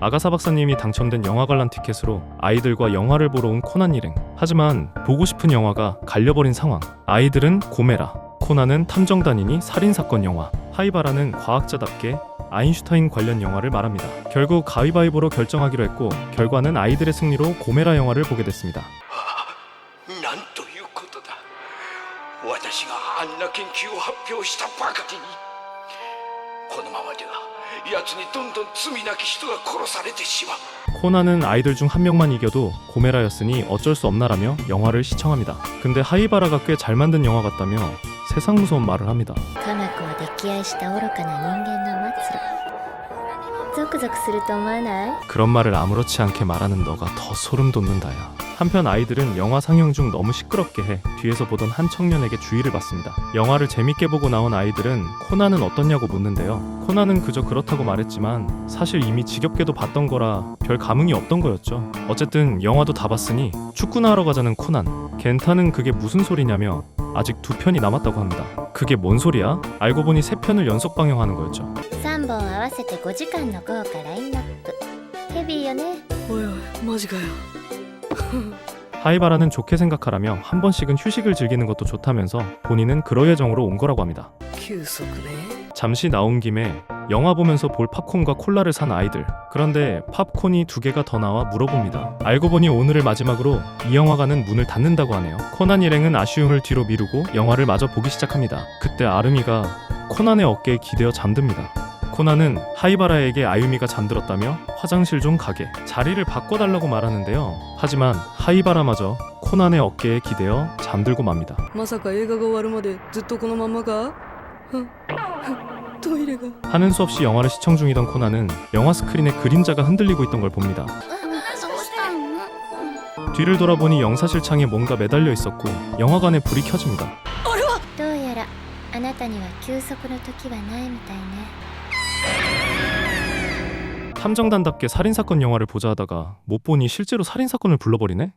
아가사 박사님이 당첨된 영화 관람 티켓으로 아이들과 영화를 보러 온 코난 일행. 하지만 보고 싶은 영화가 갈려버린 상황. 아이들은 고메라, 코난은 탐정단이니 살인사건 영화, 하이바라는 과학자답게 아인슈타인 관련 영화를 말합니다. 결국 가위바위보로 결정하기로 했고 결과는 아이들의 승리로 고메라 영화를 보게 됐습니다. なんということだ私があんな研究を発表したばかりに このままでは奴にどんどん罪なき人が殺されてしまう 코난은 아이들 중 한 명만 이겨도 고메라였으니 어쩔 수 없나라며 영화를 시청합니다. 근데 하이바라가 꽤 잘 만든 영화 같다며 세상 무서운 말을 합니다. 科学を溺愛した愚かな人間の末路ゾクゾクすると思わない 그런 말을 아무렇지 않게 말하는 너가 더 소름 돋는다야. 한편 아이들은 영화 상영 중 너무 시끄럽게 해 뒤에서 보던 한 청년에게 주의를 받습니다. 영화를 재밌게 보고 나온 아이들은 코난은 어떻냐고 묻는데요. 코난은 그저 그렇다고 말했지만 사실 이미 지겹게도 봤던 거라 별 감흥이 없던 거였죠. 어쨌든 영화도 다 봤으니 축구나 하러 가자는 코난. 겐타는 그게 무슨 소리냐며 아직 두 편이 남았다고 합니다. 그게 뭔 소리야? 알고 보니 세 편을 연속 방영하는 거였죠. 3本合わせて5時間の豪華ラインナップヘビーよねおいおいマジかよ 하이바라는 좋게 생각하라며 한 번씩은 휴식을 즐기는 것도 좋다면서 본인은 그럴 예정으로 온 거라고 합니다. 규속네. 잠시 나온 김에 영화 보면서 볼 팝콘과 콜라를 산 아이들. 그런데 팝콘이 두 개가 더 나와 물어봅니다. 알고 보니 오늘을 마지막으로 이 영화관은 문을 닫는다고 하네요. 코난 일행은 아쉬움을 뒤로 미루고 영화를 마저 보기 시작합니다. 그때 아름이가 코난의 어깨에 기대어 잠듭니다. 코난은 하이바라에게 아유미가 잠들었다며 화장실 좀 가게 자리를 바꿔달라고 말하는데요. 하지만 하이바라마저 코난의 어깨에 기대어 잠들고 맙니다. まさか映画が終わるまでずっとこのままかふんふんトイレが 하는 수 없이 영화를 시청 중이던 코난은 영화 스크린에 그림자가 흔들리고 있던 걸 봅니다. どうしたの 뒤를 돌아보니 영사실 창에 뭔가 매달려 있었고 영화관에 불이 켜집니다. どうやらあなたには休息の時はないみたいね 탐정단답게 살인사건 영화를 보자 하다가 못 보니 실제로 살인사건을 불러버리네?